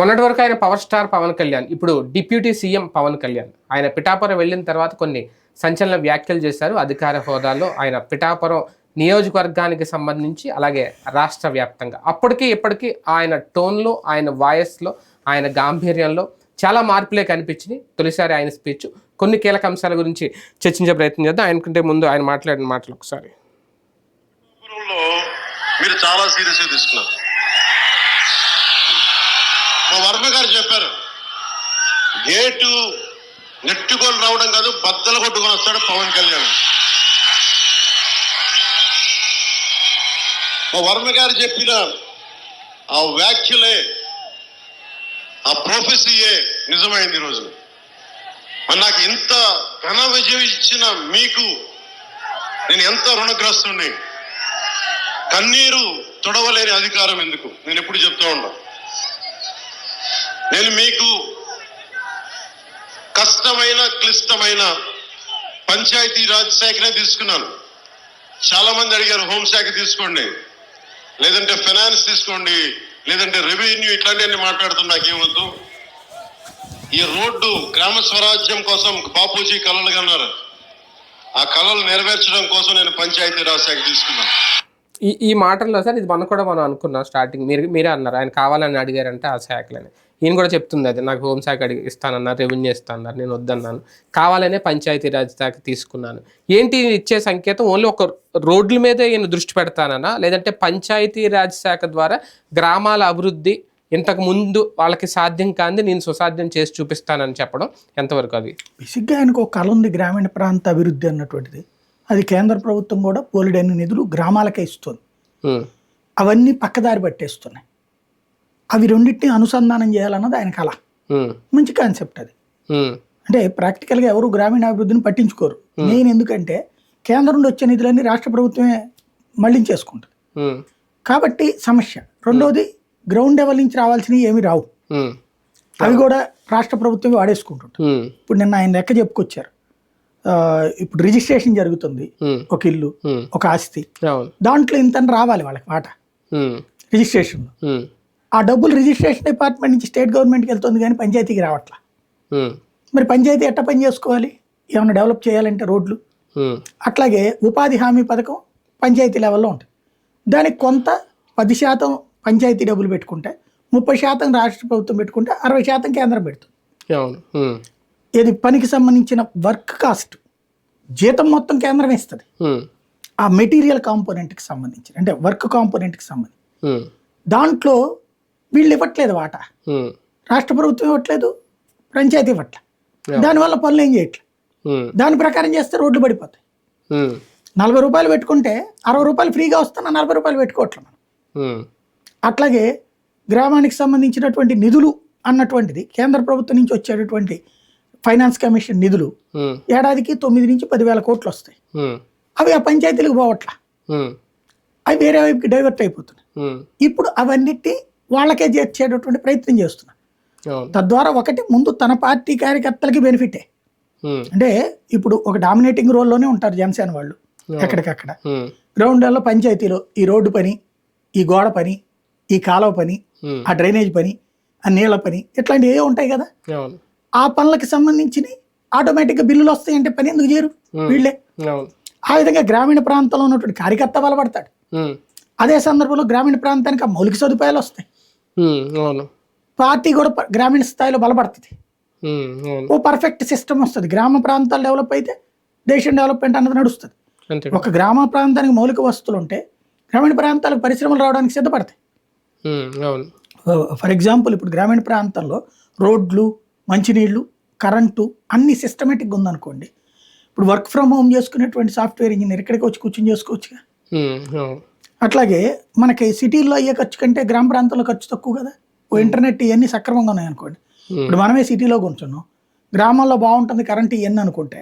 మొన్నటి వరకు ఆయన పవర్ స్టార్ పవన్ కళ్యాణ్ ఇప్పుడు డిప్యూటీ సీఎం పవన్ కళ్యాణ్. ఆయన పిఠాపురం వెళ్ళిన తర్వాత కొన్ని సంచలన వ్యాఖ్యలు చేశారు. అధికార హోదాలో ఆయన పిఠాపురం నియోజకవర్గానికి సంబంధించి అలాగే రాష్ట్ర వ్యాప్తంగా. అప్పటికి ఇప్పటికీ ఆయన టోన్లో ఆయన వాయిస్లో ఆయన గాంభీర్యంలో చాలా మార్పులే కనిపించినాయి. తొలిసారి ఆయన స్పీచ్. కొన్ని కీలక అంశాల గురించి చర్చించే ప్రయత్నం చేద్దాం. ఆయనకంటే ముందు ఆయన మాట్లాడిన మాటలు ఒకసారి. మీరు చాలా సీరియస్గా తీసుకున్నారు. వర్మ గారు చెప్పారు. గేటు నెట్టుకొని రావడం కాదు బద్దలు కొట్టుకొని వస్తాడు పవన్ కళ్యాణ్. మా వర్మ గారు చెప్పిన ఆ వ్యాఖ్యలే ఆ ప్రొఫెసీయే నిజమైంది ఈరోజు నాకు ఇంత ఘన విజయం ఇచ్చిన మీకు నేను ఎంత రుణగ్రస్తుని కన్నీరు తొడవలేని అధికారం ఎందుకు? నేను ఎప్పుడు చెప్తూ ఉన్నా. నేను మీకు కష్టమైన క్లిష్టమైన పంచాయతీ రాజ్ శాఖనే తీసుకున్నాను. చాలా మంది అడిగారు హోంశాఖ తీసుకోండి లేదంటే ఫైనాన్స్ తీసుకోండి లేదంటే రెవెన్యూ ఇట్లాంటివన్నీ మాట్లాడుతున్నా నాకేమొద్దు. ఈ రోడ్డు గ్రామ స్వరాజ్యం కోసం బాపూజీ కళలు కన్నారు. ఆ కళలు నెరవేర్చడం కోసం నేను పంచాయతీ రాజ్ శాఖ తీసుకున్నాను. ఈ ఈ మాటల్లో సార్ ఇది మనం కూడా మనం అనుకున్నాం స్టార్టింగ్. మీరు మీరే అన్నారు ఆయన కావాలని అడిగారంటే ఆ శాఖలని. ఈయన కూడా చెప్తుంది అది నాకు హోంశాఖ అడిగి ఇస్తానన్నారు రెవెన్యూ ఇస్తానన్నారు నేను వద్దన్నాను. కావాలనే పంచాయతీరాజ్ శాఖ తీసుకున్నాను. ఏంటి ఇచ్చే సంకేతం? ఓన్లీ ఒక రోడ్ల మీదే ఈయన దృష్టి పెడతానన్నా లేదంటే పంచాయతీరాజ్ శాఖ ద్వారా గ్రామాల అభివృద్ధి ఇంతకు ముందు వాళ్ళకి సాధ్యం కాంది నేను సుసాధ్యం చేసి చూపిస్తానని చెప్పడం ఎంతవరకు అది? బేసిక్గా ఆయనకు ఒక కళ ఉంది గ్రామీణ ప్రాంత అభివృద్ధి అన్నటువంటిది. అది కేంద్ర ప్రభుత్వం కూడా పోలిడైన నిధులు గ్రామాలకే ఇస్తుంది. అవన్నీ పక్కదారి పట్టేస్తున్నాయి. అవి రెండింటిని అనుసంధానం చేయాలన్నది ఆయన కళ. మంచి కాన్సెప్ట్ అది. అంటే ప్రాక్టికల్గా ఎవరు గ్రామీణ అభివృద్ధిని పట్టించుకోరు. నేను ఎందుకంటే కేంద్రం నుండి వచ్చే నిధులన్నీ రాష్ట్ర ప్రభుత్వమే మళ్ళించేసుకుంటుంది. కాబట్టి సమస్య. రెండోది గ్రౌండ్ లెవెల్ నుంచి రావాల్సినవి ఏమి రావు. అవి కూడా రాష్ట్ర ప్రభుత్వమే వాడేసుకుంటుంటుంది. ఉమ్, ఇప్పుడు నిన్న ఆయన లెక్క చెప్పుకొచ్చారు. ఇప్పుడు రిజిస్ట్రేషన్ జరుగుతుంది. ఒక ఇల్లు ఒక ఆస్తి. దాంట్లో ఇంత రావాలి వాళ్ళకి వాట. ఉమ్, రిజిస్ట్రేషన్ ఆ డబ్బులు రిజిస్ట్రేషన్ డిపార్ట్మెంట్ నుంచి స్టేట్ గవర్నమెంట్కి వెళ్తుంది కానీ పంచాయతీకి రావట్లా. మరి పంచాయతీ ఎట్ట పని చేసుకోవాలి? ఏమైనా డెవలప్ చేయాలంటే రోడ్లు? అట్లాగే ఉపాధి హామీ పథకం పంచాయతీ లెవెల్లో ఉంటుంది దానికి కొంత పది శాతం పంచాయతీ డబ్బులు పెట్టుకుంటే ముప్పై శాతం రాష్ట్ర ప్రభుత్వం పెట్టుకుంటే అరవై శాతం కేంద్రం పెడుతుంది. ఇది పనికి సంబంధించిన వర్క్ కాస్ట్ జీతం మొత్తం కేంద్రం ఇస్తుంది. ఆ మెటీరియల్ కాంపోనెంట్కి సంబంధించి అంటే వర్క్ కాంపోనెంట్కి సంబంధించి దాంట్లో వీళ్ళు ఇవ్వట్లేదు వాట. రాష్ట్ర ప్రభుత్వం ఇవ్వట్లేదు పంచాయతీ ఇవ్వట్లే. దానివల్ల పనులు ఏం చేయట్లేదు ఉమ్, దాని ప్రకారం చేస్తే రోడ్లు పడిపోతాయి. నలభై రూపాయలు పెట్టుకుంటే అరవై రూపాయలు ఫ్రీగా వస్తున్నా నలభై రూపాయలు పెట్టుకోవట్లేదు మనం. అట్లాగే గ్రామానికి సంబంధించినటువంటి నిధులు అన్నటువంటిది కేంద్ర ప్రభుత్వం నుంచి వచ్చేటటువంటి ఫైనాన్స్ కమిషన్ నిధులు ఏడాదికి తొమ్మిది నుంచి పదివేల కోట్లు వస్తాయి. అవి ఆ పంచాయతీలకు పోవట్లా. అవి వేరే వైపుకి డైవర్ట్ అయిపోతున్నాయి. ఇప్పుడు అవన్నిటి వాళ్ళకే చేర్చేటటువంటి ప్రయత్నం చేస్తున్నారు అవును. తద్వారా ఒకటి ముందు తన పార్టీ కార్యకర్తలకి బెనిఫిటే. అంటే ఇప్పుడు ఒక డామినేటింగ్ రోల్లోనే ఉంటారు జనసేన వాళ్ళు ఎక్కడికక్కడ. గ్రౌండ్ లెవెల్లో పంచాయతీలో ఈ రోడ్డు పని ఈ గోడ పని ఈ కాలువ పని ఆ డ్రైనేజ్ పని ఆ నీళ్ళ పని ఇట్లాంటివి ఏ ఉంటాయి కదా? ఆ పనులకి సంబంధించి ఆటోమేటిక్గా బిల్లులు వస్తాయంటే పని ఎందుకు చేయరు? వీళ్ళే. ఆ విధంగా గ్రామీణ ప్రాంతంలో ఉన్నటువంటి కార్యకర్త బలపడతాడు అదే సందర్భంలో గ్రామీణ ప్రాంతానికి ఆ మౌలిక సదుపాయాలు వస్తాయి. అవును. పార్టీ కూడా గ్రామీణ స్థాయిలో బలపడుతుంది. ఓ పర్ఫెక్ట్ సిస్టమ్ వస్తుంది. గ్రామ ప్రాంతాలు డెవలప్ అయితే దేశం డెవలప్మెంట్ అన్నది నడుస్తుంది. ఒక గ్రామ ప్రాంతానికి మౌలిక వస్తువులు ఉంటే గ్రామీణ ప్రాంతాలకు పరిశ్రమలు రావడానికి సిద్ధపడతాయి. ఫర్ ఎగ్జాంపుల్ ఇప్పుడు గ్రామీణ ప్రాంతంలో రోడ్లు మంచినీళ్ళు కరెంటు అన్ని సిస్టమేటిక్గా ఉందనుకోండి ఇప్పుడు వర్క్ ఫ్రమ్ హోమ్ చేసుకునేటువంటి సాఫ్ట్వేర్ ఇంజనీర్ ఇక్కడికి వచ్చి కూర్చొని చేసుకోవచ్చుగా? అట్లాగే మనకి సిటీల్లో అయ్యే ఖర్చు కంటే గ్రామ ప్రాంతంలో ఖర్చు తక్కువ కదా. ఓ ఇంటర్నెట్ ఇవన్నీ సక్రమంగా ఉన్నాయి అనుకోండి ఇప్పుడు మనమే సిటీలో కూర్చున్నాం. గ్రామాల్లో బాగుంటుంది కరెంట్ ఇవన్నీ అనుకుంటే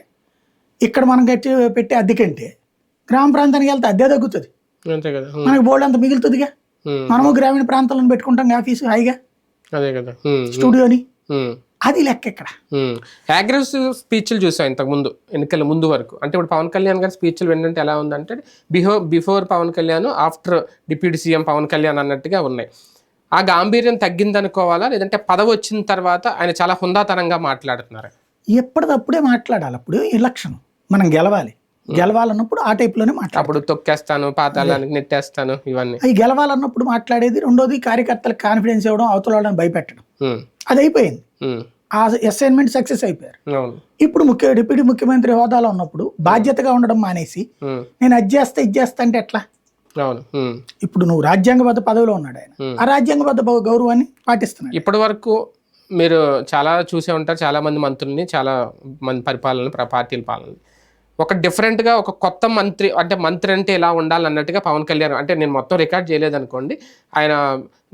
ఇక్కడ మనం కట్టి పెట్టే అద్దె కంటే గ్రామ ప్రాంతానికి వెళ్తే అద్దె తగ్గుతుంది. ఉమ్, మనకి బోర్డు అంత మిగులుతుందిగా. మనము గ్రామీణ ప్రాంతాలను పెట్టుకుంటాం ఆఫీసు హాయిగా. అదే కదా. స్టూడియోని. అది లెక్క ఇక్కడ. అగ్రెసివ్ స్పీచ్లు చూసాం ఇంతకు ముందు ఎన్నికల ముందు వరకు. అంటే ఇప్పుడు పవన్ కళ్యాణ్ గారి స్పీచ్లు వింటుంటే ఎలా ఉందంటే బిహో before Pawan Kalyan after deputy CM Pawan Kalyan అన్నట్టుగా ఉన్నాయి. ఆ గాంభీర్యం తగ్గిందనుకోవాలా? లేదంటే పదవి వచ్చిన తర్వాత ఆయన చాలా హుందాతనంగా మాట్లాడుతున్నారు? ఎప్పటికప్పుడే మాట్లాడాలి. అప్పుడు ఎలక్షన్. మనం గెలవాలి. గెలవాలన్నప్పుడు ఆ టైప్లోనే అప్పుడు తొక్కేస్తాను పాతాళానికి నెట్టేస్తాను ఇవన్నీ. అవి గెలవాలన్నప్పుడు మాట్లాడేది రెండోది కార్యకర్తలకు కాన్ఫిడెన్స్ ఇవ్వడం అవతల వాళ్ళని భయపెట్టడం. అది అయిపోయింది. ఆ అసైన్మెంట్ సక్సెస్ అయిపోయారు. ఇప్పుడు ముఖ్య డిప్యూటీ ముఖ్యమంత్రి హోదాలో ఉన్నప్పుడు బాధ్యతగా ఉండడం మానేసి నేను అది చేస్తా ఇది చేస్తా అంటే ఎట్లా. ఇప్పుడు నువ్వు రాజ్యాంగబద్ధ పదవిలో ఉన్నాడు ఆయన. ఆ రాజ్యాంగబద్ధ గౌరవాన్ని పాటిస్తున్నాడు. ఇప్పటి వరకు మీరు చాలా చూసే ఉంటారు చాలా మంది మంత్రుల్ని చాలా మంది పరిపాలన ప్ర- పార్టీల పాలన ఒక different గా ఒక కొత్త మంత్రి అంటే మంత్రి అంటే ఇలా ఉండాలన్నట్టుగా పవన్ కళ్యాణ్ అంటే నేను మొత్తం రికార్డ్ చేయలేదు అనుకోండి. ఆయన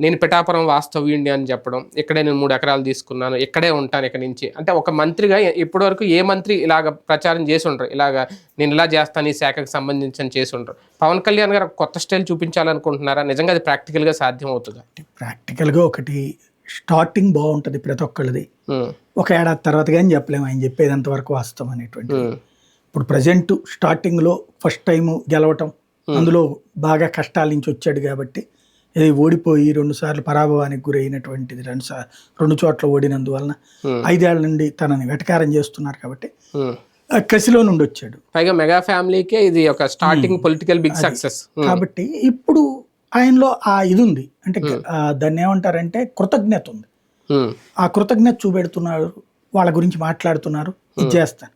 నేను పిఠాపురం వాస్తవ్యుండి అని చెప్పడం ఇక్కడే నేను మూడు ఎకరాలు తీసుకున్నాను ఇక్కడే ఉంటాను ఇక్కడ నుంచి. అంటే ఒక మంత్రిగా ఇప్పటి వరకు ఏ మంత్రి ఇలాగ ప్రచారం చేసి ఉండరు. ఇలాగ నేను ఇలా చేస్తాను ఈ శాఖకు సంబంధించి అని చేసి ఉండరు. పవన్ కళ్యాణ్ గారు కొత్త స్టైల్ చూపించాలనుకుంటున్నారా? నిజంగా అది ప్రాక్టికల్గా సాధ్యం అవుతుందా ప్రాక్టికల్గా ఒకటి స్టార్టింగ్ బాగుంటుంది ప్రతి ఒక్కళ్ళది. ఒక ఏడాది తర్వాత కానీ చెప్పలేము ఆయన చెప్పేది ఎంతవరకు వాస్తవం అనేటువంటి ఇప్పుడు ప్రజెంట్ స్టార్టింగ్లో ఫస్ట్ టైం గెలవటం అందులో బాగా కష్టాల నుంచి వచ్చాడు కాబట్టి ఇది ఓడిపోయి రెండు సార్లు పరాభవానికి గురైనటువంటిది రెండు సార్ రెండు చోట్ల ఓడినందువలన. ఐదేళ్ళ నుండి తనని వెటకారం చేస్తున్నారు కాబట్టి కసిలో నుండి వచ్చాడు. పైగా మెగా ఫ్యామిలీకే ఇది ఒక స్టార్టింగ్ పొలిటికల్ బిగ్ సక్సెస్. కాబట్టి ఇప్పుడు ఆయనలో ఆ ఇది ఉంది అంటే దాన్ని ఏమంటారంటే కృతజ్ఞత ఉంది. ఆ కృతజ్ఞత చూపెడుతున్నారు వాళ్ళ గురించి మాట్లాడుతున్నారు ఇది చేస్తాను.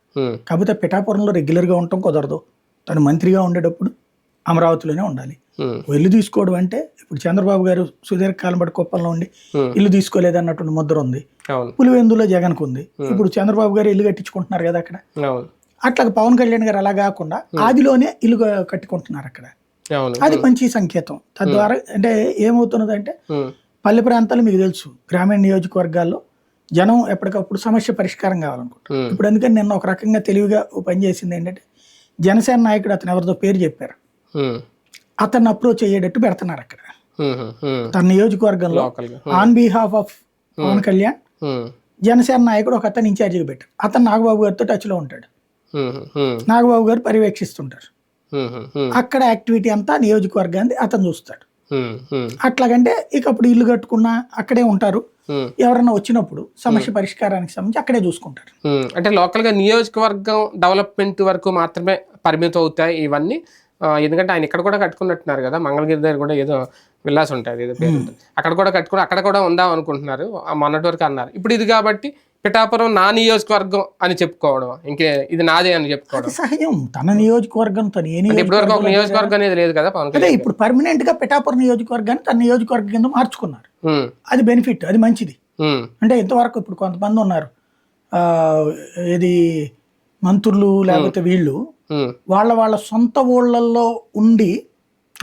కాకపోతే పిఠాపురంలో రెగ్యులర్గా ఉండటం కుదరదు. తను మంత్రిగా ఉండేటప్పుడు అమరావతిలోనే ఉండాలి. ఇల్లు తీసుకోవడం అంటే ఇప్పుడు చంద్రబాబు గారు సుదీర్ఘకాలం బట్టి కుప్పంలో ఉండి ఇల్లు తీసుకోలేదు అన్నటువంటి ముద్ర ఉంది. పులివెందులో జగన్కు ఉంది. ఇప్పుడు చంద్రబాబు గారు ఇల్లు కట్టించుకుంటున్నారు కదా అక్కడ. అట్లా పవన్ కళ్యాణ్ గారు అలా కాకుండా ఆదిలోనే ఇల్లు కట్టుకుంటున్నారు అక్కడ. అది మంచి సంకేతం. తద్వారా అంటే ఏమవుతున్నది అంటే పల్లె ప్రాంతాలు మీకు తెలుసు. గ్రామీణ నియోజకవర్గాల్లో జనం ఎప్పటికప్పుడు సమస్య పరిష్కారం కావాలనుకుంటారు. ఇప్పుడు అందుకని నిన్న ఒక రకంగా తెలివిగా ఓ పని చేసింది ఏంటంటే జనసేన నాయకుడు అతను ఎవరితో పేరు చెప్పారు. అతన్ని అప్రోచ్ అయ్యేటట్టు పెడుతున్నారు అక్కడ. తన నియోజకవర్గంలో on behalf of Pawan Kalyan Janasena నాయకుడు ఒక అతను ఇన్ఛార్జిగా పెట్టారు. అతను నాగబాబు గారితో టచ్లో ఉంటాడు. ఉమ్, ఉమ్, నాగబాబు గారు పర్యవేక్షిస్తుంటారు. అక్కడ యాక్టివిటీ అంతా నియోజకవర్గాన్ని అతను చూస్తాడు. అట్లాగంటే ఇక అప్పుడు ఇల్లు కట్టుకున్నా అక్కడే ఉంటారు. ఎవరన్నా వచ్చినప్పుడు సమస్య పరిష్కారానికి సంబంధించి అక్కడే చూసుకుంటారు. అంటే లోకల్గా నియోజకవర్గం డెవలప్మెంట్ వరకు మాత్రమే పరిమితం అవుతాయి ఇవన్నీ. ఎందుకంటే ఆయన ఇక్కడ కూడా కట్టుకున్నట్టున్నారు కదా మంగళగిరి దగ్గర కూడా ఏదో విల్లాస్ ఉంటాయి ఏదో పేరు ఉంటుంది. అక్కడ కూడా కట్టుకుని అక్కడ కూడా ఉందాం అనుకుంటున్నారు. ఆ మొన్నటి వరకు అన్నారు. ఇప్పుడు ఇది కాబట్టి పిఠాపురం నా నియోజకవర్గం అని చెప్పుకోవడం. ఇంకే ఇది నాదే అని చెప్పుకోవడం. అది సహజం. తన నియోజకవర్గం తను ఏ అంటే ఇప్పటి వరకు ఒక నియోజకవర్గంలో నియోజకవర్గం అనేది లేదు కదా పవన్ అదే కళ్యాణ్ ఇప్పుడు పర్మనెంట్గా పిఠాపురం నియోజకవర్గాన్ని తన నియోజకవర్గం కింద మార్చుకున్నారు. ఉమ్, అది బెనిఫిట్ అది మంచిది. ఉమ్, అంటే ఇంతవరకు ఇప్పుడు కొంతమంది ఉన్నారు. ఆ, ఇది మంత్రులు లేకపోతే వీళ్ళు ఉమ్, వాళ్ళ వాళ్ళ సొంత ఊళ్ళల్లో ఉండి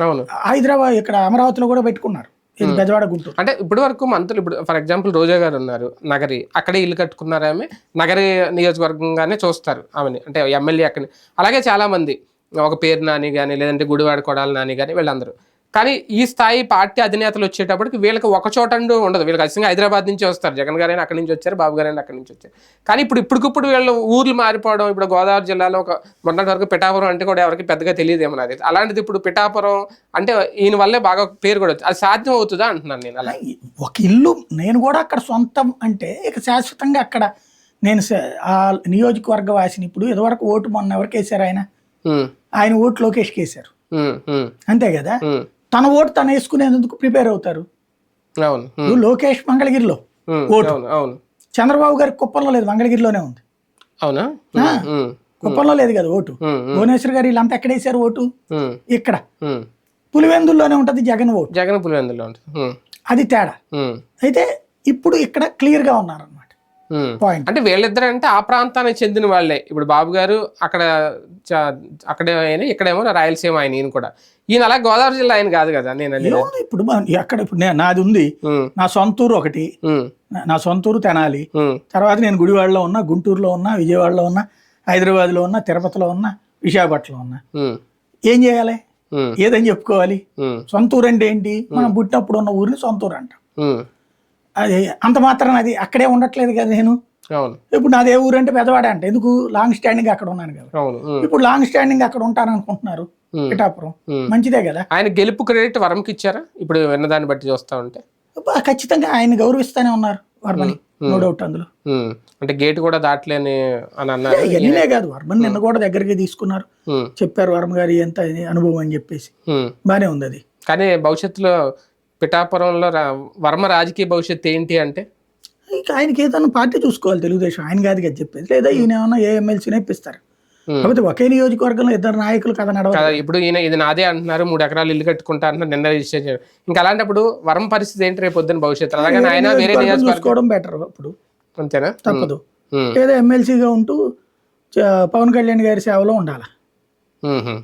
అవును. హైదరాబాద్ ఇక్కడ అమరావతిలో కూడా పెట్టుకున్నారు. ఇది బెజవాడ గుంటూరు. అంటే ఇప్పటి వరకు మంత్రులు ఇప్పుడు ఫర్ ఎగ్జాంపుల్ రోజా గారు ఉన్నారు నగరి అక్కడే ఇల్లు కట్టుకున్నారు ఆమె? నగరి నియోజకవర్గంగానే చూస్తారు ఆమెని అంటే ఎమ్మెల్యే అక్కడి అలాగే చాలా మంది ఒక పేరు నాని కానీ లేదంటే గుడివాడ కొడాలి నాని కానీ వీళ్ళందరూ. కానీ ఈ స్థాయి పార్టీ అధినేతలు వచ్చేటప్పటికి వీళ్ళకి ఒక చోట ఉండదు. వీళ్ళకి ఖచ్చితంగా హైదరాబాద్ నుంచి వస్తారు. జగన్ గారైనా అక్కడి నుంచి వచ్చారు బాబు గారైనా అక్కడి నుంచి వచ్చారు. కానీ ఇప్పుడు ఇప్పటికిప్పుడు వీళ్ళు ఊర్లు మారిపోవడం ఇప్పుడు గోదావరి జిల్లాలో ఒక మొన్నటి వరకు పిఠాపురం అంటే కూడా ఎవరికి పెద్దగా తెలియదేమో నాకు తెలిసి. అలాంటిది ఇప్పుడు పిఠాపురం అంటే ఈయన వల్లే బాగా పేరు కూడా అది సాధ్యం అవుతుందా అంటున్నాను నేను అలా. ఒక ఇల్లు నేను కూడా అక్కడ సొంతం అంటే ఇక శాశ్వతంగా అక్కడ నేను ఆ నియోజకవర్గ వాసిని ఇప్పుడు ఇదివరకు ఓటు మొన్న ఎవరికి వేశారు ఆయన? ఆయన ఓటు లోకేష్కి వేశారు. అంతే కదా? తన ఓటు తను వేసుకునేందుకు ప్రిపేర్ అవుతారు. అవును. లోకేష్ మంగళగిరిలో ఓటు. అవును చంద్రబాబు గారి కుప్పంలో లేదు మంగళగిరిలోనే ఉంది. అవునా? కుప్పంలో లేదు కదా ఓటు. భువనేశ్వర్ గారు వీళ్ళంతా ఎక్కడ వేశారు ఓటు? ఇక్కడ. పులివెందుల్లోనే ఉంటుంది జగన్ ఓటు. జగన్ పులివెందులో ఉంటుంది. అది తేడా. అయితే ఇప్పుడు ఇక్కడ క్లియర్గా ఉమ్. పాయింట్ అంటే వీళ్ళిద్దరు అంటే ఆ ప్రాంతానికి చెందిన వాళ్ళే. ఇప్పుడు బాబు గారు అక్కడ అక్కడే ఆయన ఇక్కడేమో రాయలసీమ ఆయన ఈయన కూడా. ఈయన అలా గోదావరి జిల్లా ఆయన కాదు కదా నేను ఇప్పుడు ఎక్కడ ఇప్పుడు నాది ఉంది. ఉమ్, నా సొంతూరు ఒకటి. ఉమ్, నా- సొంతూరు తెనాలి. తర్వాత నేను గుడివాడలో ఉన్నా గుంటూరులో ఉన్నా విజయవాడలో ఉన్నా హైదరాబాద్లో ఉన్నా తిరుపతిలో ఉన్నా విశాఖపట్నంలో ఉన్నా. ఏం చేయాలి? ఏదని చెప్పుకోవాలి? సొంతూరు అంటే ఏంటి? మనం పుట్టినప్పుడు ఉన్న ఊరిని సొంతూరు అంటాం. అది అంత మాత్రం అది అక్కడే ఉండట్లేదు కదా నేను. ఇప్పుడు నాది ఏ ఊరు అంటే పెదవాడ అంటే ఎందుకు లాంగ్ స్టాండింగ్ అక్కడ ఉన్నాను కదా. ఇప్పుడు లాంగ్ స్టాండింగ్ అక్కడ ఉంటాను అనుకుంటున్నారు. పిఠాపురం. మంచిదే కదా. ఆయన గెలుపు క్రెడిట్ వరంకి ఇచ్చారా? ఇప్పుడు విన్నదాన్ని బట్టి చూస్తా ఉంటే. ఖచ్చితంగా ఆయన గౌరవిస్తానే ఉన్నారు వర్మని. నో డౌట్ అందులో. అంటే గేట్ కూడా దాటలేని అని అన్నారు. ఇవన్నీనే కాదు వర్మని నిన్న కూడా దగ్గరికి తీసుకున్నారు. చెప్పారు వర్మ గారి ఎంత అనుభవం అని చెప్పేసి. బానే ఉంది అది. కానీ భవిష్యత్తులో పిఠాపురంలో రా- వర్మ రాజకీయ భవిష్యత్తు ఏంటి అంటే? ఇక ఆయనకి ఏదైనా పార్టీ చూసుకోవాలి తెలుగుదేశం ఆయన కాదు కదా చెప్పేది. లేదా ఈయన ఏమన్నా ఏ ఎమ్మెల్సీనే ఇప్పిస్తారు. కాకపోతే ఒకే నియోజకవర్గంలో ఇద్దరు నాయకులు కథ నడవదు. కదా ఇప్పుడు ఈయన ఇది నాదే అంటున్నారు మూడు ఎకరాలు ఇల్లు కట్టుకుంటా అంటున్నారు నిన్న రిజిస్టర్ చేశారు ఇంకా అలాంటప్పుడు వర్మ పరిస్థితి ఏంటి రేపు పొద్దున్న భవిష్యత్తు అలాగే ఆయన వేరే చూసుకోవడం బెటర్ ఇప్పుడు అంతేనా? తప్పదు. లేదా ఎమ్మెల్సీగా ఉంటూ పవన్ కళ్యాణ్ గారి సేవలో ఉండాలి.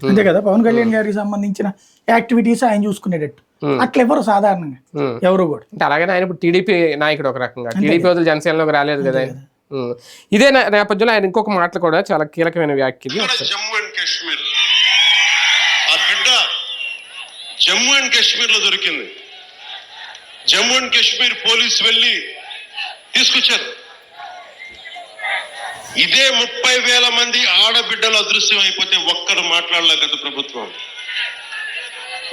అంతే కదా? పవన్ కళ్యాణ్ గారికి సంబంధించిన యాక్టివిటీస్ ఆయన చూసుకునేటట్టు. అట్లా ఎవరు సాధారణంగా. ఎవరు కూడా. అంటే అలాగే ఆయన ఇప్పుడు టీడీపీ నాయకుడు ఒక రకంగా. టీడీపీ వదిలి జనసేనలోకి రాలేదు కదా. ఇదే నేపథ్యంలో ఆయన ఇంకొక మాటలు కూడా చాలా కీలకమైన వ్యాఖ్యలు జమ్మూ అండ్ కాశ్మీర్? ఆ బిడ్డ జమ్మూ అండ్ కాశ్మీర్లో దొరికింది. జమ్మూ అండ్ కాశ్మీర్ పోలీసు వెళ్ళి తీసుకొచ్చారు. ఇదే ముప్పై వేల మంది ఆడబిడ్డలు అదృశ్యం అయిపోతే ఒక్కరు మాట్లాడలే గత ప్రభుత్వం.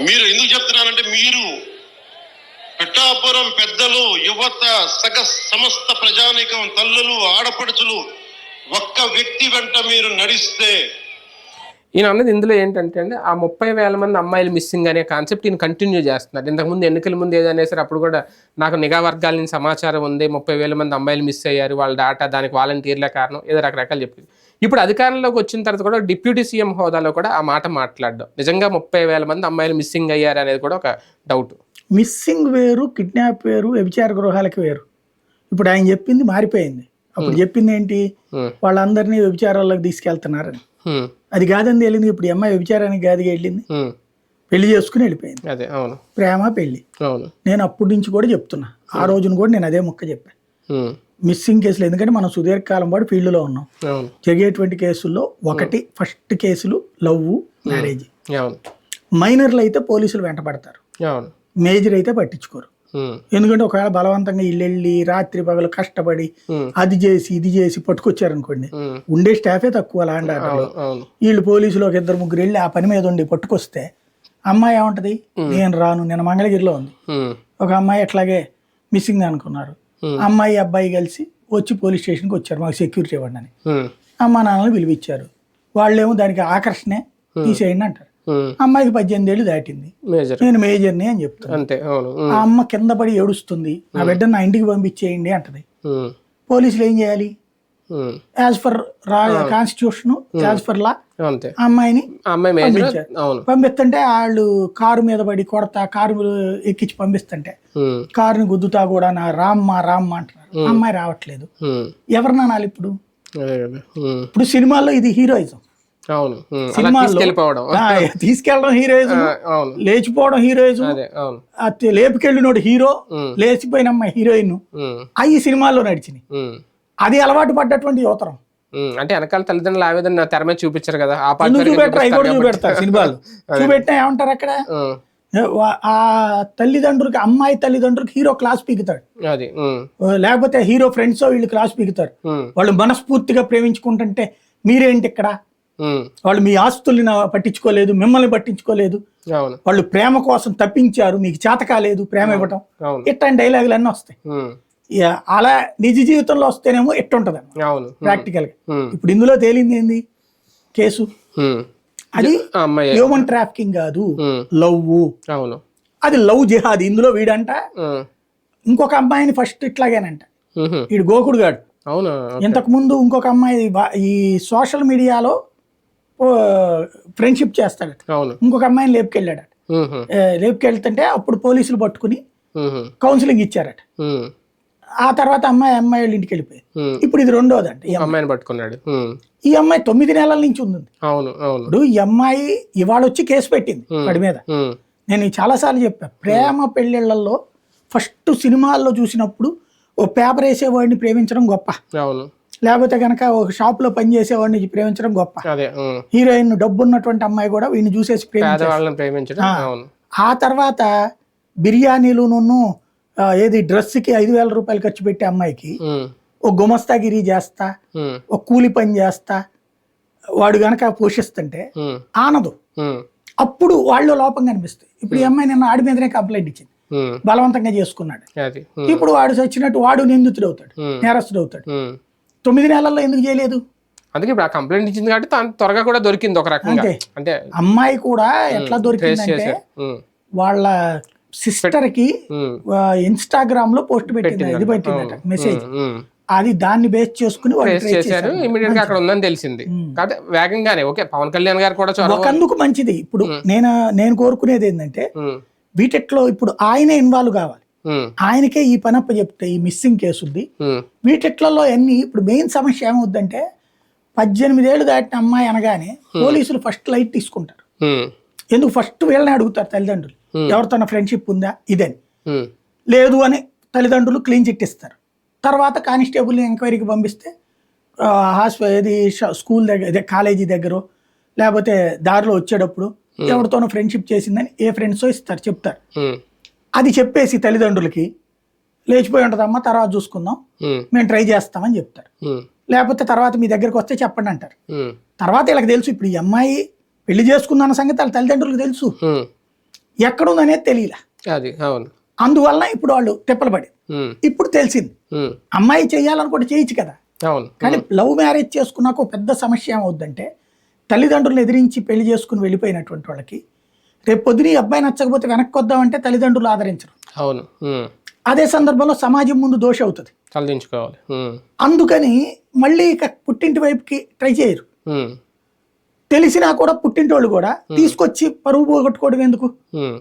మీరు ఎందుకు చెప్తున్నానంటే మీరు పిఠాపురం పెద్దలు యువత సగ సమస్త ప్రజానీకం తల్లులు ఆడపడుచులు ఒక్క వ్యక్తి వెంట మీరు నడిస్తే. ఈయన అన్నది ఇందులో ఏంటంటే అండి ఆ ముప్పై వేల మంది అమ్మాయిలు మిస్సింగ్ అనే కాన్సెప్ట్ ఈయన కంటిన్యూ చేస్తున్నారు. ఇంతకుముందు ఎన్నికల ముందు ఏదైనా సరే అప్పుడు కూడా నాకు నిఘా వర్గాల నుంచి సమాచారం ఉంది ముప్పై వేల మంది అమ్మాయిలు మిస్ అయ్యారు వాళ్ళ డాటా దానికి వాలంటీర్లే కారణం ఏదో రకరకాలు చెప్పింది ఇప్పుడు అధికారంలోకి వచ్చిన తర్వాత కూడా డిప్యూటీ సీఎం హోదాలో కూడా ఆ మాట మాట్లాడడం. నిజంగా ముప్పై వేల మంది అమ్మాయిలు మిస్సింగ్ అయ్యారు అనేది కూడా ఒక డౌట్. మిస్సింగ్ వేరు కిడ్నాప్ వేరు వ్యభిచార గృహాలకి వేరు. ఇప్పుడు ఆయన చెప్పింది మారిపోయింది. అప్పుడు చెప్పింది ఏంటి. వాళ్ళందరినీ వ్యభిచారాల్లోకి తీసుకెళ్తున్నారని. అది కాదని తెలియదు. ఇప్పుడు అమ్మాయి వ్యభిచారానికి కాదుగా వెళ్ళింది. పెళ్ళి చేసుకుని వెళ్ళిపోయింది. అదే అవును. ప్రేమ పెళ్ళి. నేను అప్పటి నుంచి కూడా చెప్తున్నా. ఆ రోజున కూడా నేను అదే మొక్క చెప్పాను. మిస్సింగ్ కేసులు. ఎందుకంటే మనం సుదీర్ఘకాలం పాటు ఫీల్డ్లో ఉన్నాం. జరిగేటువంటి కేసుల్లో ఒకటి ఫస్ట్ కేసులు లవ్ మ్యారేజ్. మైనర్లు అయితే పోలీసులు వెంటపడతారు. మేజర్ అయితే పట్టించుకోరు. ఎందుకంటే ఒకవేళ బలవంతంగా ఇల్లెళ్ళి రాత్రి పగలు కష్టపడి. అది చేసి ఇది చేసి పట్టుకొచ్చారనుకోండి. ఉండే స్టాఫే తక్కువ లాండ్ వీళ్ళు పోలీసులు ఒక ఇద్దరు ముగ్గురు వెళ్ళి ఆ పని మీద ఉండి పట్టుకొస్తే అమ్మాయి ఏమంటది? నేను రాను నేను మంగళగిరిలో ఉంది. ఒక అమ్మాయి అట్లాగే మిస్సింగ్ అనుకున్నారు. అమ్మాయి అబ్బాయి కలిసి వచ్చి పోలీస్ స్టేషన్కి వచ్చారు. మాకు సెక్యూరిటీ ఇవ్వండి అని. ఉమ్. అమ్మ నాన్నలు పిలిపించారు. వాళ్ళేమో దానికి ఆకర్షణే తీసేయండి అంటారు. అమ్మాయికి పద్దెనిమిది ఏళ్ళు దాటింది. మేజర్ నేను మేజర్ని అని చెప్తాను. ఆ అమ్మ కింద పడి ఏడుస్తుంది. నా బిడ్డను నా ఇంటికి పంపించేయండి అంటది. పోలీసులు ఏం చేయాలి. As per constitution as per law అమ్మాయిని పంపిస్తుంటే వాళ్ళు కారు మీద పడి కొడతా కారు ఎక్కించి పంపిస్తుంటే ఉమ్. కారుని గుద్దుతా కూడా నా రామ్మ రామ్మ అంటున్నారు. ఆ అమ్మాయి రావట్లేదు. ఉమ్. ఎవరిని అనాలి ఇప్పుడు. ఇప్పుడు సినిమాల్లో ఇది హీరోయిజం. అవును. సినిమాల్లో తీసుకెళ్ళడం హీరోయిజం లేచిపోవడం హీరోయిజం లేపుకెళ్ళినోడు హీరో. లేచిపోయిన అమ్మాయి హీరోయిన్. అవి సినిమాల్లో నడిచినాయి. అది అలవాటు పడ్డటువంటి యువతరం. అంటే వెనకాల తల్లిదండ్రులు ఆవేదన తెర మీద చూపించారు కదా ఆ పాట చూపెడతారు. సినిమాలు. చూపెట్టినా ఏమంటారు అక్కడ? ఆ తల్లిదండ్రులకి అమ్మాయి తల్లిదండ్రులకి హీరో క్లాస్ పీకుతాడు. అది. లేకపోతే హీరో ఫ్రెండ్స్ వీళ్ళు క్లాస్ పీకుతారు. వాళ్ళు మనస్ఫూర్తిగా ప్రేమించుకుంటుంటే మీరేంటి ఇక్కడ. వాళ్ళు మీ ఆస్తుల్ని పట్టించుకోలేదు మిమ్మల్ని పట్టించుకోలేదు. వాళ్ళు ప్రేమ కోసం తప్పించారు మీకు చేత కాలేదు ప్రేమ ఇవ్వటం. ఇట్లాంటి డైలాగులు అన్నీ వస్తాయి అలా నిజ జీవితంలో వస్తేనేమో ఎట్టుంటది అవును. ప్రాక్టికల్గా. ఇప్పుడు ఇందులో తేలింది ఏంది? కేసు. అది హ్యూమన్ ట్రాఫికింగ్ కాదు. లవ్ అవును. అది లవ్ జిహాద్. ఇందులో వీడంట. ఇంకొక అమ్మాయిని ఫస్ట్ ఇట్లాగేనంట. వీడు గోకుడు గాడు. అవునా? ఇంతకు ముందు ఇంకొక అమ్మాయి ఈ సోషల్ మీడియాలో ఫ్రెండ్షిప్ చేస్తాడట. ఇంకొక అమ్మాయిని లేపుకెళ్ళాడట. లేపుకెళ్తుంటే అప్పుడు పోలీసులు పట్టుకుని. కౌన్సిలింగ్ ఇచ్చారట. ఆ తర్వాత అమ్మాయి అమ్మాయి వాళ్ళ ఇంటికి వెళ్ళిపోయింది. ఇప్పుడు ఇది రెండోదంట ఈ అమ్మాయి. అమ్మాయిని పట్టుకున్నాడు. ఈ అమ్మాయి తొమ్మిది నెలల నుంచి ఉంది అవును ఇప్పుడు ఈ అమ్మాయి ఇవాళ వచ్చి కేసు పెట్టింది వాడి మీద. నేను ఇది చాలాసార్లు చెప్పా ప్రేమ పెళ్ళిళ్ళల్లో ఫస్ట్ సినిమాల్లో చూసినప్పుడు ఓ పేపర్ వేసేవాడిని ప్రేమించడం గొప్ప లేకపోతే కనుక ఒక షాప్లో పనిచేసేవాడిని ప్రేమించడం గొప్ప అదే ఉమ్. హీరోయిన్ డబ్బు ఉన్నటువంటి అమ్మాయి కూడా వీడిని చూసేసి ప్రేమించడం ఆ. తర్వాత బిర్యానీలును ఆ, ఏది డ్రెస్కి ఐదు వేల రూపాయలు ఖర్చు పెట్టే అమ్మాయికి. ఓ గుమస్తాగిరి చేస్తా. ఒక కూలి పని చేస్తా వాడు గనక పోషిస్తుంటే. ఆనదు. అప్పుడు వాళ్ళు లోపం కనిపిస్తుంది. ఇప్పుడు ఈ అమ్మాయి నిన్న ఆడి మీదనే కంప్లైంట్ ఇచ్చింది. బలవంతంగా చేసుకున్నాడు. ఇప్పుడు వాడు చచ్చినట్టు వాడు నిందితుడు అవుతాడు నేరస్తుడు అవుతాడు. తొమ్మిది నెలల్లో ఎందుకు చేయలేదు? అందుకే ఇప్పుడు ఆ కంప్లైంట్ ఇచ్చింది కాబట్టి తను త్వరగా కూడా దొరికింది ఒక రకంగా. అంటే అమ్మాయి కూడా ఎట్లా దొరికిందంటే వాళ్ళ సిస్టర్కి ఇన్స్టాగ్రామ్లో పోస్ట్ పెట్టింది. ఇది పెట్టిందంట. మెసేజ్. అది దాన్ని బేస్ చేసుకుని చేశారు. ఇమీడియట్గా అక్కడ ఉందని తెలిసింది. కాబట్టి వేగంగానే ఓకే పవన్ కళ్యాణ్ గారు కూడా ఒకందుకు మంచిది. ఇప్పుడు నేను నేను కోరుకునేది ఏంటంటే ఉమ్, వీటిట్లో ఇప్పుడు ఆయనే ఇన్వాల్వ్ కావాలి. ఆయనకే ఈ పనప్ప చెప్తే ఈ మిస్సింగ్ కేసుది ఉమ్, వీటిట్లలో అన్ని ఇప్పుడు మెయిన్ సమస్య ఏమవుద్దంటే పద్దెనిమిదేళ్ళు దాటిన అమ్మాయి అనగానే పోలీసులు ఫస్ట్ లైట్ తీసుకుంటారు. ఎందుకు? ఫస్ట్ వీళ్ళని అడుగుతారు తల్లిదండ్రులు. ఎవరితో ఫ్రెండ్షిప్ ఉందా? ఇదని ఉమ్, లేదు అని తల్లిదండ్రులు క్లీన్ చిట్ ఇస్తారు. తర్వాత కానిస్టేబుల్ని ఎంక్వైరీకి పంపిస్తే ఏది స్కూల్ దగ్గర కాలేజీ దగ్గర లేకపోతే దారిలో వచ్చేటప్పుడు ఎవరితోనో ఫ్రెండ్షిప్ చేసిందని ఏ ఫ్రెండ్సో ఇస్తారు చెప్తారు. అది చెప్పేసి తల్లిదండ్రులకి లేచిపోయి ఉంటుందమ్మా తర్వాత చూసుకుందాం మేము ట్రై చేస్తామని చెప్తారు. లేకపోతే తర్వాత మీ దగ్గరకు వస్తే చెప్పండి అంటారు. తర్వాత వీళ్ళకి తెలుసు ఇప్పుడు ఈ అమ్మాయి పెళ్ళి చేసుకుందన్న సంగతి వాళ్ళ తల్లిదండ్రులకు తెలుసు. ఎక్కడుందనేది తెలియలే. అది అవును. అందువలన ఇప్పుడు వాళ్ళు తిప్పలు పడి ఇప్పుడు తెలిసింది. అమ్మాయి చేయాలనుకుంటే చేయొచ్చు కదా. అవును. కానీ లవ్ మ్యారేజ్ చేసుకున్నాక పెద్ద సమస్య ఏమవుద్దంటే తల్లిదండ్రులను ఎదిరించి పెళ్ళి చేసుకుని వెళ్ళిపోయినటువంటి వాళ్ళకి రేపు పొద్దున అబ్బాయి నచ్చకపోతే వెనక్కి వద్దామంటే తల్లిదండ్రులు ఆదరించరు. అవును. అదే సందర్భంలో సమాజం ముందు దోష అవుతుంది. అందుకని మళ్ళీ ఇక పుట్టింటి వైపుకి ట్రై చేయరు. తెలిసినా కూడా పుట్టింటి వాళ్ళు కూడా తీసుకొచ్చి పరువు పోగొట్టుకోవడం ఎందుకు?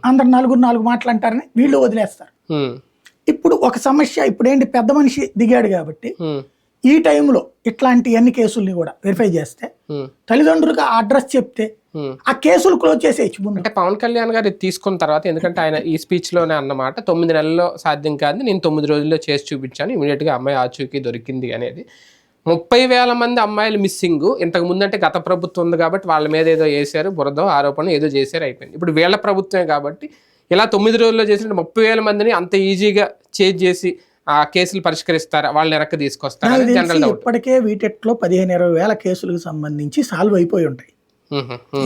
అందరు నలుగురు నాలుగు మాటలు అంటారని వీళ్ళు వదిలేస్తారు. ఇప్పుడు ఒక సమస్య ఇప్పుడు ఏంటి పెద్ద మనిషి దిగాడు కాబట్టి ఈ టైంలో ఇట్లాంటి అన్ని కేసుల్ని కూడా వెరిఫై చేస్తే తల్లిదండ్రులకు ఆ అడ్రస్ చెప్తే. ఆ కేసులు క్లోజ్ చేసేయచ్చు ముందు. అంటే పవన్ కళ్యాణ్ గారు తీసుకున్న తర్వాత ఎందుకంటే ఆయన ఈ స్పీచ్లోనే అన్నమాట తొమ్మిది నెలల్లో సాధ్యం కాదు నేను తొమ్మిది రోజుల్లో చేసి చూపించాను ఇమీడియట్గా అమ్మాయి ఆచూకీ దొరికింది అనేది. ముప్పై వేల మంది అమ్మాయిలు మిస్సింగ్ ఇంతకు ముందు అంటే గత ప్రభుత్వం ఉంది కాబట్టి వాళ్ళ మీద ఏదో వేశారు బురద ఆరోపణ ఏదో చేశారు అయిపోయింది. ఇప్పుడు వీళ్ళ ప్రభుత్వమే కాబట్టి ఇలా తొమ్మిది రోజుల్లో చేసిన ముప్పై వేల మందిని అంత ఈజీగా చేజ్ చేసి ఆ కేసులు పరిష్కరిస్తారా? వాళ్ళని వెనక్కి తీసుకొస్తారా? జనరల్ ఇప్పటికే వీటిలో పదిహేను ఇరవై వేల కేసులకు సంబంధించి సాల్వ్ అయిపోయి ఉంటాయి.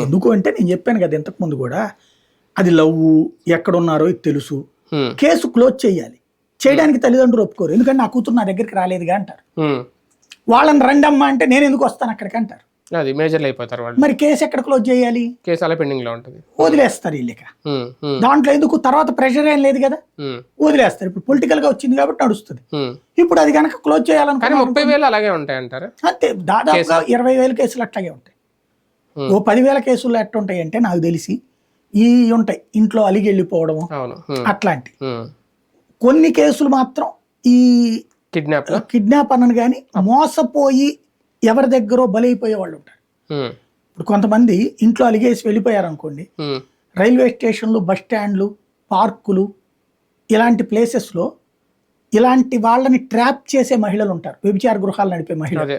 ఎందుకు అంటే నేను చెప్పాను కదా ఇంతకు ముందు కూడా అది లవ్ ఎక్కడున్నారో ఇది తెలుసు. కేసు క్లోజ్ చేయాలి. చేయడానికి తల్లిదండ్రులు ఒప్పుకోరు. ఎందుకంటే నా కూతురు నా దగ్గరికి రాలేదుగా అంటారు. వాళ్ళని రండమ్మా అంటే నేను ఎందుకు వస్తాను అక్కడికి అంటారు. అది మేజర్లు అయిపోతారు వాళ్ళు. మరి కేసు ఎక్కడ క్లోజ్ చేయాలి? కేసు అలా పెండింగ్లో ఉంటుంది. వదిలేస్తారు ఉమ్, దాంట్లో ఎందుకు? తర్వాత ప్రెషర్ ఏం లేదు కదా? వదిలేస్తారు. ఇప్పుడు పొలిటికల్గా వచ్చింది కాబట్టి నడుస్తుంది. ఇప్పుడు అది కనుక క్లోజ్ కానీ చేయాలనుకున్నా ముప్పై వేలు అలాగే ఉంటాయంటారా అంతే. దాదాపుగా ఇరవై వేల కేసులు అట్లాగే ఉంటాయి. ఓ పదివేల కేసులు ఎట్లా ఉంటాయి అంటే నాకు తెలిసి ఈ ఉంటాయి. ఇంట్లో అలిగి ఉమ్, అట్లాంటి. కొన్ని కేసులు మాత్రం ఈ కిడ్నాప్ కిడ్నాప్ అన్నను కానీ మోసపోయి ఎవరి దగ్గరో బలైపోయే వాళ్ళు ఉంటారు. ఇప్పుడు కొంతమంది ఇంట్లో అలిగేసి వెళ్ళిపోయారు అనుకోండి రైల్వే స్టేషన్లు బస్ స్టాండ్లు పార్కులు ఇలాంటి ప్లేసెస్లో ఇలాంటి వాళ్ళని ట్రాప్ చేసే మహిళలు ఉంటారు. వ్యభిచార గృహాలు నడిపే మహిళలు.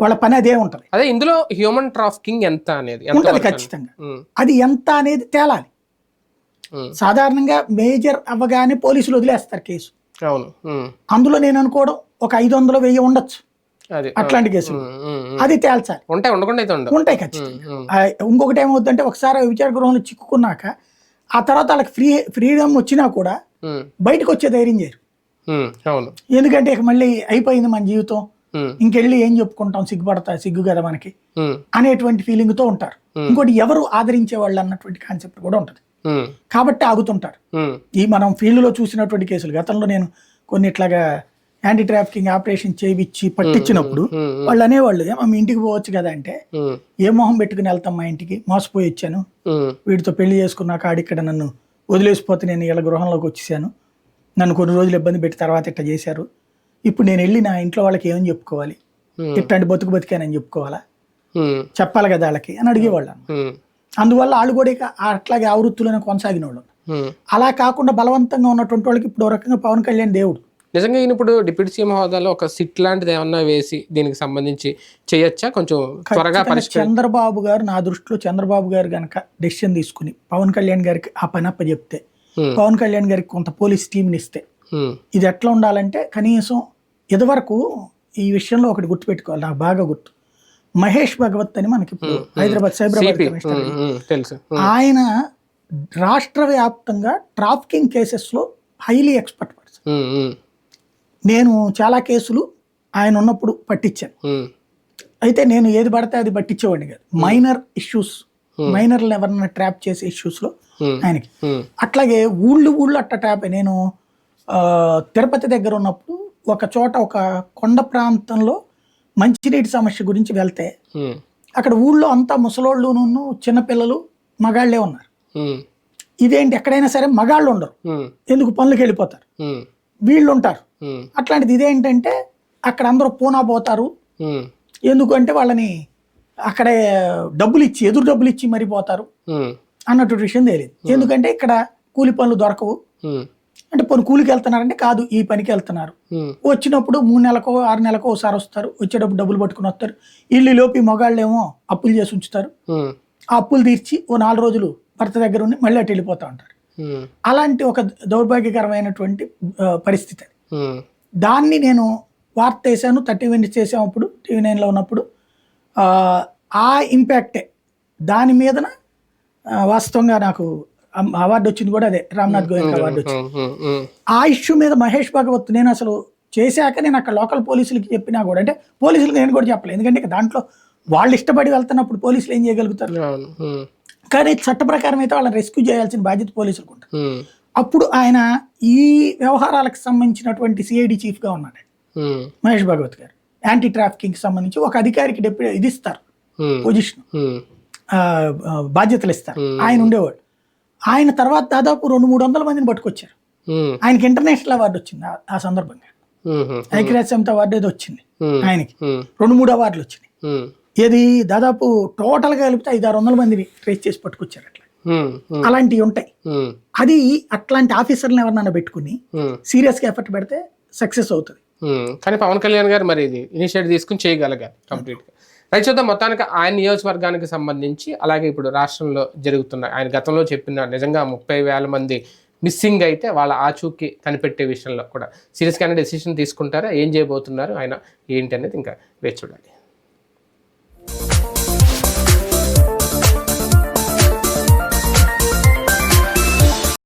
వాళ్ళ పని అదే ఉంటుంది. అదే ఇందులో హ్యూమన్ ట్రాఫికింగ్ ఎంత అనేది? ఉంటుంది? ఖచ్చితంగా. అది ఎంత అనేది తేలాలి. సాధారణంగా మేజర్ అవ్వగానే పోలీసులు వదిలేస్తారు కేసు. అవును. అందులో నేను అనుకోవడం ఒక ఐదు వందలు వెయ్యి ఉండొచ్చు. అట్లాంటి కేసులు. అది తేల్చాలి. ఉంటాయి ఉండకుండా ఉంటాయి ఖచ్చితంగా. ఇంకొకటి ఏమవుతుందంటే ఒకసారి విచార గృహంలో చిక్కుకున్నాక ఆ తర్వాత వాళ్ళకి ఫ్రీ ఫ్రీడమ్ వచ్చినా కూడా బయటకు వచ్చే ధైర్యం చేయరు. అవును. ఎందుకంటే ఇక మళ్ళీ అయిపోయింది మన జీవితం. ఇంకెళ్ళి ఏం చెప్పుకుంటాం సిగ్గుపడతా సిగ్గు కదా మనకి? అనేటువంటి ఫీలింగ్తో ఉంటారు. ఇంకోటి ఎవరు ఆదరించే వాళ్ళు అన్నటువంటి కాన్సెప్ట్ కూడా ఉంటుంది. కాబట్టి ఆగుతుంటారు ఈ మనం ఫీల్డ్లో చూసినటువంటి కేసులు గతంలో నేను కొన్ని ఇట్లాగా యాంటీ ట్రాఫికింగ్ ఆపరేషన్ చేయించి పట్టించినప్పుడు వాళ్ళు అనేవాళ్ళు ఏమో మీ ఇంటికి పోవచ్చు కదా అంటే ఏ మొహం పెట్టుకుని వెళ్తాం మా ఇంటికి? మోసపోయి వచ్చాను. వీడితో పెళ్ళి చేసుకున్నాక ఆడిక్కడ నన్ను వదిలేసిపోతే నేను ఇలా గృహంలోకి వచ్చేసాను. నన్ను కొన్ని రోజులు ఇబ్బంది పెట్టి తర్వాత ఇట్లా చేశారు. ఇప్పుడు నేను వెళ్ళి నా ఇంట్లో వాళ్ళకి ఏమని చెప్పుకోవాలి? ఇట్లాంటి బతుకు బతికానని చెప్పుకోవాలా? చెప్పాలి కదా వాళ్ళకి అని అడిగేవాళ్ళు అందువల్ల వాళ్ళు కూడా ఇక అట్లాగే ఆ వృత్తులను కొనసాగిన వాళ్ళు. అలా కాకుండా బలవంతంగా ఉన్నటువంటి వాళ్ళకి ఇప్పుడు రకంగా పవన్ కళ్యాణ్ దేవుడు. నిజంగా ఈయన ఇప్పుడు డిప్యూటీ సీఎం హోదాలో ఒక సిట్ లాంటిది ఏమన్నా వేసి దీనికి సంబంధించి చేయొచ్చా? కొంచెం త్వరగా చంద్రబాబు గారు నా దృష్టిలో చంద్రబాబు గారు గనక డెసిషన్ తీసుకుని పవన్ కళ్యాణ్ గారికి ఆ పని అప్ప చెప్తే. పవన్ కళ్యాణ్ గారికి కొంత పోలీస్ టీంని ఇస్తే ఇది ఎట్లా ఉండాలంటే కనీసం ఇదివరకు ఈ విషయంలో ఒకటి గుర్తుపెట్టుకోవాలి నాకు బాగా గుర్తు. మహేష్ భగవత్ అని మనకి హైదరాబాద్ సైబరాబాద్ కమిషనర్ తెలుసు. ఆయన రాష్ట్ర వ్యాప్తంగా ట్రాఫికింగ్ కేసెస్లో హైలీ ఎక్స్పర్ట్ పర్సన్ నేను చాలా కేసులు ఆయన ఉన్నప్పుడు పట్టించాను. అయితే నేను ఏది పడితే అది పట్టించేవాడిని కాదు. మైనర్ ఇష్యూస్ మైనర్లు ఎవరన్నా ట్రాప్ చేసే ఇష్యూస్లో Hmm. ఆయనకి. అట్లాగే ఊళ్ళు ఊళ్ళు అట్ట ట్రాప్ నేను తిరుపతి దగ్గర ఉన్నప్పుడు ఒక చోట ఒక కొండ ప్రాంతంలో మంచినీటి సమస్య గురించి వెళ్తే అక్కడ ఊళ్ళో అంతా ముసలోళ్ళు చిన్నపిల్లలు మగాళ్ళే ఉన్నారు. ఇదేంటి ఎక్కడైనా సరే మగాళ్ళు ఉండరు. ఎందుకు? పనులకు వెళ్ళిపోతారు. వీళ్ళు ఉంటారు అట్లాంటిది ఇదేంటంటే అక్కడ అందరూ పూనా పోతారు. ఎందుకంటే వాళ్ళని అక్కడే డబ్బులు ఇచ్చి ఎదురు డబ్బులు ఇచ్చి మరీ పోతారు ఉమ్, అన్నట్టు విషయం తెలియదు. ఎందుకంటే ఇక్కడ కూలి పనులు దొరకవు. అంటే పోనీ కూలికి వెళ్తున్నారంటే కాదు ఈ పనికి వెళ్తున్నారు. వచ్చినప్పుడు మూడు నెలకో ఆరు నెలకో ఒకసారి వస్తారు. వచ్చేటప్పుడు డబ్బులు పట్టుకుని వస్తారు. ఇల్లు లోపి మగాళ్ళేమో అప్పులు చేసి ఉంచుతారు. ఆ అప్పులు తీర్చి ఓ నాలుగు రోజులు భర్త దగ్గర ఉండి మళ్ళీ అటు వెళ్ళిపోతూ ఉంటారు. అలాంటి ఒక దౌర్భాగ్యకరమైనటువంటి పరిస్థితి అది. దాన్ని నేను వార్త వేసాను థర్టీ మినిట్స్ చేసాము అప్పుడు టీవీ నైన్లో ఉన్నప్పుడు. ఆ, ఇంపాక్టే దాని మీదన వాస్తవంగా నాకు అవార్డు వచ్చింది కూడా అదే. రామ్నాథ్ గోయల్ అవార్డు వచ్చింది. ఆ ఇష్యూ మీద మహేష్ భగవత్ నేను అసలు చేశాక నేను అక్కడ లోకల్ పోలీసులకి చెప్పినా కూడా అంటే పోలీసులకు నేను కూడా చెప్పలేదు. ఎందుకంటే ఇక దాంట్లో వాళ్ళు ఇష్టపడి వెళ్తున్నప్పుడు పోలీసులు ఏం చేయగలుగుతారు? కానీ చట్ట ప్రకారం అయితే వాళ్ళని రెస్క్యూ చేయాల్సిన బాధ్యత పోలీసులకు ఉంటుంది. అప్పుడు ఆయన ఈ వ్యవహారాలకు సంబంధించినటువంటి సిఐడి చీఫ్గా ఉన్నాడు. ఉమ్, మహేష్ భగవత్ గారు. యాంటీ ట్రాఫికింగ్ సంబంధించి ఒక అధికారికి డెప్యూ ఇది ఇస్తారు. పొజిషన్ బాధ్యతలు ఇస్తారు. ఆయన ఉండేవాడు. ఆయన తర్వాత దాదాపు రెండు మూడు వందల మందిని పట్టుకొచ్చారు. ఆయనకి ఇంటర్నేషనల్ అవార్డు వచ్చింది ఆ- సందర్భంగా. ఐక్యరాజ్య సమితి అవార్డు ఏదో వచ్చింది ఆయనకి. రెండు మూడు అవార్డులు వచ్చినాయి. ఏది దాదాపు టోటల్గా కలిపితే ఐదు ఆరు వందల మందిని ట్రేస్ చేసి పట్టుకొచ్చారు అట్లా. అలాంటివి ఉంటాయి. అది అట్లాంటి ఆఫీసర్లను ఎవరినైనా పెట్టుకుని సీరియస్గా ఎఫర్ట్ పెడితే సక్సెస్ అవుతుంది. కానీ పవన్ కళ్యాణ్ గారు మరి ఇది ఇనిషియేటివ్ తీసుకుని చేయగలిగారు కంప్లీట్గా అయితే చూద్దాం మొత్తానికి ఆయన నియోజకవర్గానికి సంబంధించి అలాగే ఇప్పుడు రాష్ట్రంలో జరుగుతున్న ఆయన గతంలో చెప్పిన నిజంగా ముప్పై వేల మంది మిస్సింగ్ అయితే వాళ్ళ ఆచూకీ కనిపెట్టే విషయంలో కూడా సీరియస్గానే డెసిషన్ తీసుకుంటారా? ఏం చేయబోతున్నారు? ఆయన ఏంటి అనేది ఇంకా వేచి చూడాలి.